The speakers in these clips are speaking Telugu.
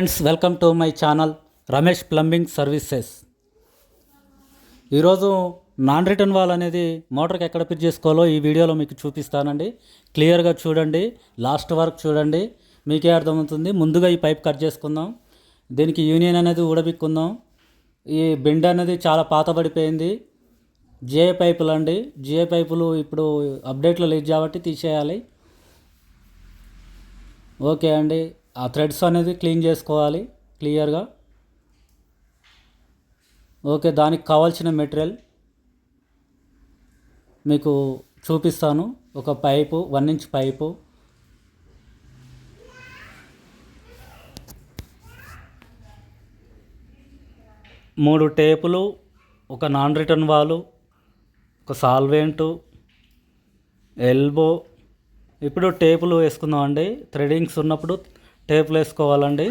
Friends welcome to my channel Ramesh plumbing services ఈరోజు నాన్ రిటర్న్ వాల్ అనేది మోటార్కి ఎక్కడ ఫిట్ చేసుకోవాలో ఈ వీడియోలో మీకు చూపిస్తానండి. క్లియర్గా చూడండి లాస్ట్ వరకు చూడండి. మీకే అర్థమవుతుంది. ముందుగా ఈ పైప్ కట్ చేసుకుందాం. దీనికి యూనియన్ అనేది ఊడబిక్కుందాం ఈ బెండ్ అనేది చాలా పాతబడిపోయింది. జిఏ పైపులు అండి. జిఏ పైపులు ఇప్పుడు అప్డేట్లో లేదు కాబట్టి తీసేయాలి. ఓకే అండి. ఆ థ్రెడ్స్ అనేది క్లీన్ చేసుకోవాలి క్లియర్గా ఓకే దానికి కావాల్సిన మెటీరియల్ మీకు చూపిస్తాను. ఒక పైపు వన్ ఇంచ్ పైపు. మూడు టేపులు ఒక నాన్ రిటర్న్ వాళ్ళు ఒక సాల్వెంటు ఎల్బో. ఇప్పుడు టేపులు వేసుకుందాం అండి థ్రెడింగ్స్ ఉన్నప్పుడు టేపులు వేసుకోవాలండి.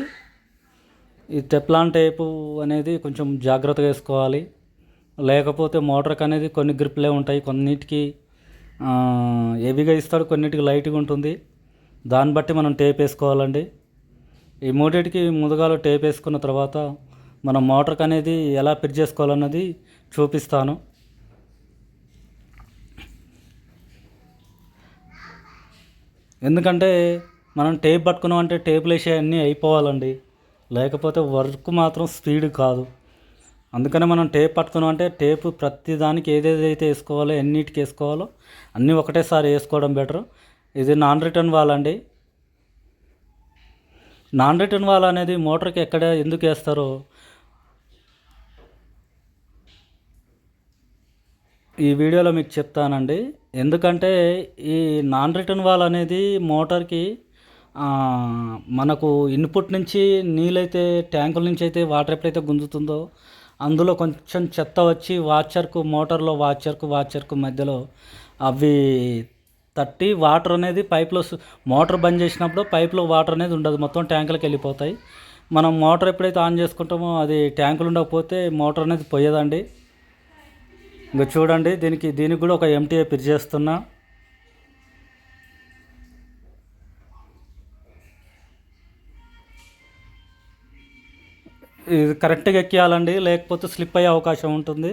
ఈ టెప్లాన్ టేపు అనేది కొంచెం జాగ్రత్తగా వేసుకోవాలి. లేకపోతే మోటార్కి అనేది కొన్ని గ్రిప్లే ఉంటాయి. కొన్నిటికి హెవీగా ఇస్తాడు కొన్నిటికి లైట్గా ఉంటుంది. దాన్ని బట్టి మనం టేప్ వేసుకోవాలండి. ఈ మూడింటికి ముందుగాలో టేప్ వేసుకున్న తర్వాత మనం మోటార్కి అనేది ఎలా ఫిట్ చేసుకోవాలన్నది చూపిస్తాను. ఎందుకంటే మనం టేప్ పట్టుకున్నాం అంటే టేపులు వేసే అన్నీ అయిపోవాలండి. లేకపోతే వర్క్ మాత్రం స్పీడ్ కాదు. అందుకనే మనం టేప్ పట్టుకున్నాం అంటే టేపు ప్రతి దానికి ఏదేదైతే వేసుకోవాలో ఎన్నిటికి వేసుకోవాలో అన్నీ ఒకటేసారి వేసుకోవడం బెటర్. ఇది నాన్ రిటర్న్ వాల్ అండి. నాన్ రిటర్న్ వాల్ అనేది మోటార్కి ఎక్కడ ఎందుకు వేస్తారో ఈ వీడియోలో మీకు చెప్తానండి. ఎందుకంటే ఈ నాన్ రిటర్న్ వాల్ అనేది మోటార్కి మనకు ఇన్పుట్ నుంచి నీళ్ళైతే ట్యాంకుల నుంచి అయితే వాటర్ ఎప్పుడైతే గుంజుతుందో అందులో కొంచెం చెత్త వచ్చి వాచర్కు మోటార్లో వాచర్కు వాచర్కు మధ్యలో అవి తట్టి వాటర్ అనేది పైప్లో మోటార్ బంద్ చేసినప్పుడు పైప్లో వాటర్ అనేది ఉండదు. మొత్తం ట్యాంకులకు వెళ్ళిపోతాయి. మనం మోటార్ ఎప్పుడైతే ఆన్ చేసుకుంటామో అది ట్యాంకులు ఉండకపోతే మోటార్ అనేది పోయేదండి. ఇంకా చూడండి దీనికి దీనికి కూడా ఒక ఎంటీఏ పిరి ఇది కరెక్ట్గా ఎక్కియాలండి లేకపోతే స్లిప్ అయ్యే అవకాశం ఉంటుంది.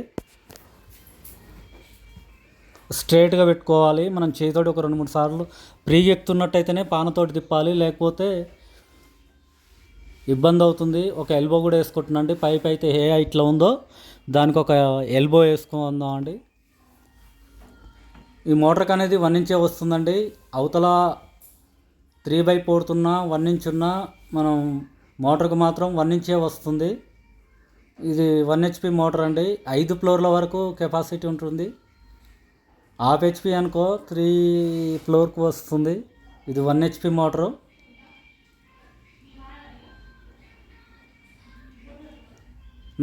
స్ట్రైట్గా పెట్టుకోవాలి మనం చేతితోటి ఒక రెండు మూడు సార్లు ప్రీగి ఎక్కుతున్నట్టయితేనే పానతోటి తిప్పాలి లేకపోతే ఇబ్బంది అవుతుంది. ఒక ఎల్బో కూడా వేసుకుంటున్నాండి పైప్ అయితే ఏ ఇట్లా ఉందో దానికి ఒక ఎల్బో వేసుకుందామండి ఈ మోటార్కి అనేది వన్ ఇంచే వస్తుందండి. అవతల త్రీ బై పోడుతున్నా వన్ ఇంచ్ ఉన్నా మనం మోటార్కి మాత్రం వన్ ఇంచే వస్తుంది. ఇది వన్ హెచ్పి మోటార్ అండి. ఐదు ఫ్లోర్ల వరకు కెపాసిటీ ఉంటుంది. హాఫ్ హెచ్పి అనుకో త్రీ ఫ్లోర్కి వస్తుంది. ఇది వన్ హెచ్పి మోటారు.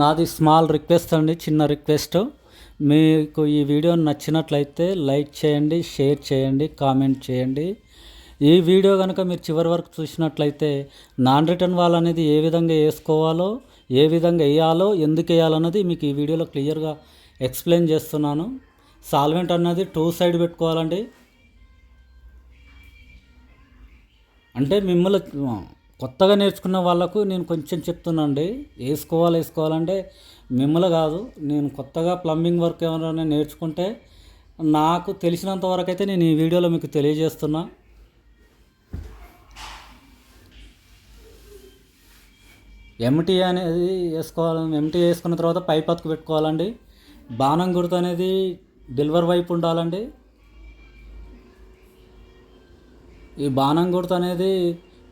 నాది స్మాల్ రిక్వెస్ట్ అండి చిన్న రిక్వెస్ట్. మీకు ఈ వీడియో నచ్చినట్లయితే లైక్ చేయండి షేర్ చేయండి కామెంట్ చేయండి. ఈ వీడియో కనుక మీరు చివరి వరకు చూసినట్లయితే నాన్ రిటర్న్ వాల్ అనేది ఏ విధంగా వేసుకోవాలో ఏ విధంగా వేయాలో ఎందుకు వేయాలన్నది మీకు ఈ వీడియోలో క్లియర్గా ఎక్స్ప్లెయిన్ చేస్తున్నాను. సాల్వెంట్ అన్నది టూ సైడ్ పెట్టుకోవాలండి. అంటే మిమ్మల్ని కొత్తగా నేర్చుకున్న వాళ్ళకు నేను కొంచెం చెప్తున్నాండి వేసుకోవాలి వేసుకోవాలంటే మిమ్మల్ని కాదు నేను కొత్తగా ప్లంబింగ్ వర్క్ ఏమైనా నేర్చుకుంటే నాకు తెలిసినంత వరకు అయితే నేను ఈ వీడియోలో మీకు తెలియజేస్తున్నా. ఎంటీ అనేది వేసుకోవాలి ఎంటీ వేసుకున్న తర్వాత పైప్ అతుకు పెట్టుకోవాలండి. బాణం గుర్తు అనేది డెలివర్ వైపు ఉండాలండి. ఈ బాణం గుర్తు అనేది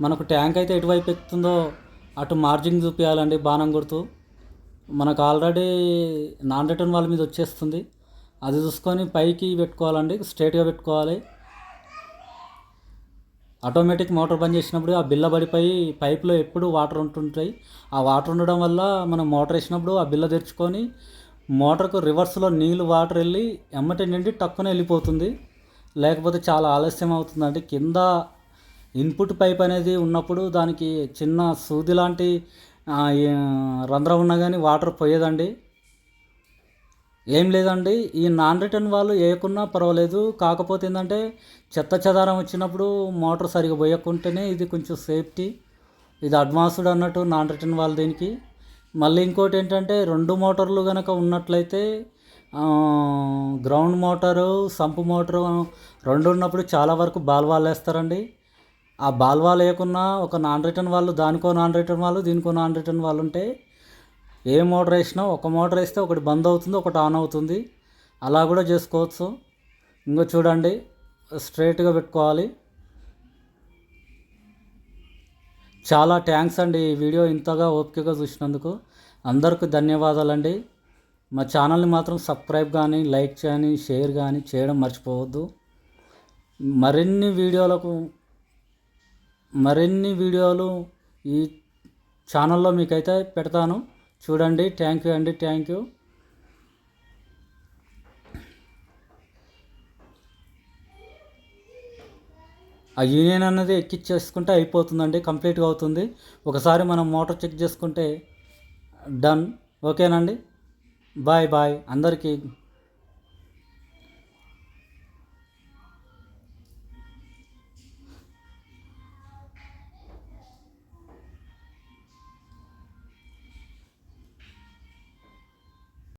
మనకు ట్యాంక్ అయితే ఎటువైపు ఎక్కుతుందో అటు మార్జింగ్ చూపించాలండి బాణం గుర్తు. మనకు ఆల్రెడీ నాన్ రిటర్న్ వాళ్ళ మీద వచ్చేస్తుంది. అది చూసుకొని పైకి పెట్టుకోవాలండి స్ట్రేట్గా పెట్టుకోవాలి. ఆటోమేటిక్ మోటార్ బంద్ చేసినప్పుడు ఆ బిల్ల పడిపోయి పైప్లో ఎప్పుడు వాటర్ ఉంటుంటాయి. ఆ వాటర్ ఉండడం వల్ల మనం మోటార్ వేసినప్పుడు ఆ బిల్ల తెరుచుకొని మోటార్కు రివర్స్లో నీళ్ళు వాటర్ వెళ్ళి ఎమ్మటి నిండి టక్కున వెళ్ళిపోతుంది. లేకపోతే చాలా ఆలస్యం అవుతుంది. అంటే కింద ఇన్పుట్ పైప్ అనేది ఉన్నప్పుడు దానికి చిన్న సూది లాంటి రంధ్రం ఉన్నా కానీ వాటర్ పోయేదండి. ఏం లేదండి ఈ నాన్ రిటర్న్ వాళ్ళు వేయకున్నా పర్వాలేదు. కాకపోతే ఏంటంటే చెత్త చెదారం వచ్చినప్పుడు మోటార్ సరిగా పోయకుంటేనే ఇది కొంచెం సేఫ్టీ. ఇది అడ్వాన్స్డ్ అన్నట్టు నాన్ రిటర్న్ వాళ్ళ దీనికి. మళ్ళీ ఇంకోటి ఏంటంటే రెండు మోటార్లు కనుక ఉన్నట్లయితే గ్రౌండ్ మోటారు సంపు మోటారు రెండు ఉన్నప్పుడు చాలా వరకు బాల్ వేస్తారండి. ఆ బాల్వా లేకున్నా ఒక నాన్ రిటర్న్ వాళ్ళు దానికో నాన్ రిటర్న్ వాళ్ళు దీనికో నాన్ రిటర్న్ వాళ్ళు ఉంటే ఏ మోటార్ వేసినా ఒక మోటార్ వేస్తే ఒకటి బంద్ అవుతుంది ఒకటి ఆన్ అవుతుంది. అలా కూడా చేసుకోవచ్చు. ఇంకో చూడండి స్ట్రైట్గా పెట్టుకోవాలి. చాలా థ్యాంక్స్ అండి ఈ వీడియో ఇంతగా ఓపికగా చూసినందుకు. అందరికీ ధన్యవాదాలండి. మా ఛానల్ని మాత్రం సబ్స్క్రైబ్ కానీ లైక్ కానీ షేర్ కానీ చేయడం మర్చిపోవద్దు. మరిన్ని వీడియోలకు మరిన్ని వీడియోలు ఈ ఛానల్లో మీకైతే పెడతాను. చూడండి థ్యాంక్ యూ అండి థ్యాంక్ యూ ఆ యూనియన్ అనేది ఎక్కిచ్చేసుకుంటే అయిపోతుందండి కంప్లీట్గా అవుతుంది. ఒకసారి మనం మోటార్ చెక్ చేసుకుంటే డన్ ఓకేనండి? బాయ్ బాయ్ అందరికీ